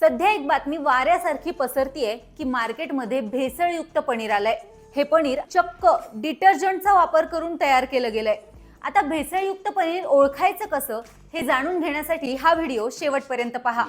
सध्या एक बातमी वाऱ्यासारखी पसरतीये की मार्केटमध्ये भेसळयुक्त पनीर आलंय. हे पनीर चक्क डिटर्जंटचा वापर करून तयार केलं गेलंय. आता भेसळयुक्त पनीर ओळखायचं कसं हे जाणून घेण्यासाठी हा व्हिडिओ शेवटपर्यंत पहा.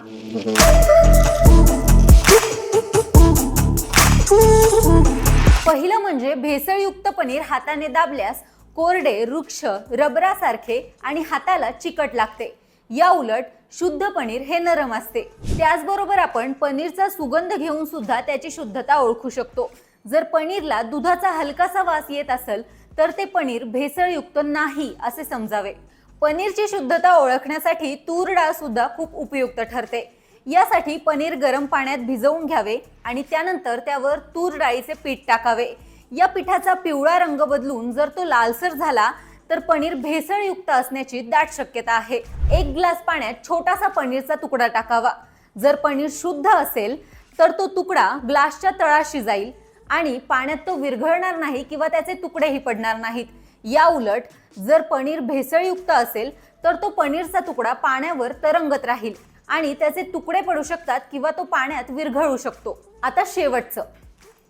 पहिलं म्हणजे भेसळयुक्त पनीर हाताने दाबल्यास कोरडे वृक्ष रबरासारखे आणि हाताला चिकट लागते. या उलट शुद्ध पनीर हे नरम असते. त्याचबरोबर आपण पनीरचा सुगंध घेऊन सुद्धा त्याची शुद्धता ओळखू शकतो. जर पनीरला दुधाचा हलकासा वास येत असेल तर ते पनीर भेसळयुक्त नाही असे समजावे. पनीरची शुद्धता ओळखण्यासाठी तूर डाळ सुद्धा खूप उपयुक्त ठरते. यासाठी पनीर गरम पाण्यात भिजवून घ्यावे आणि त्यानंतर त्यावर तूर डाळीचे पीठ टाकावे. या पिठाचा पिवळा रंग बदलून जर तो लालसर झाला तर पनीर भेसळयुक्त असण्याची दाट शक्यता आहे. एक ग्लास पाण्यात छोटासा पनीरचा तुकडा टाकावा. जर पनीर शुद्ध असेल तर तो तुकडा ग्लासच्या तळाशी जाईल आणि पाण्यात तो विरघळणार नाही किंवा त्याचे तुकडेही पडणार नाहीत. या उलट जर पनीर भेसळयुक्त असेल तर तो पनीरचा तुकडा पाण्यावर तरंगत राहील आणि त्याचे तुकडे पडू शकतात किंवा तो पाण्यात विरघळू शकतो. आता शेवटचं.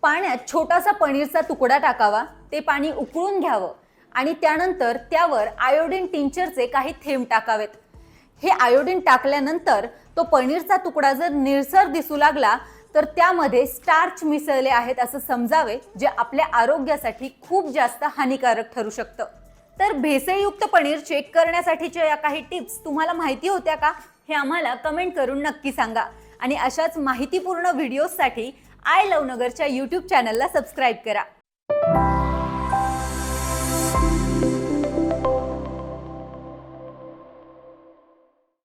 पाण्यात छोटासा पनीरचा तुकडा टाकावा ते पाणी उकळून घ्यावं. आणि त्यानंतर त्यावर आयोडीन टिंचरचे काही थेंब टाकावेत. हे आयोडीन टाकल्यानंतर तो पनीरचा तुकडा जर निळसर दिसू लागला तर त्यामध्ये स्टार्च मिसळले आहेत असं समजावे जे आपल्या आरोग्यासाठी खूप जास्त हानिकारक ठरू शकतं. तर भेसळयुक्त पनीर चेक करण्यासाठीच्या या काही टिप्स तुम्हाला माहिती होत्या का? हे आम्हाला कमेंट करून नक्की सांगा. आणि अशाच माहितीपूर्ण व्हिडिओजसाठी आय लव नगरच्या यूट्यूब चॅनलला सबस्क्राईब करा.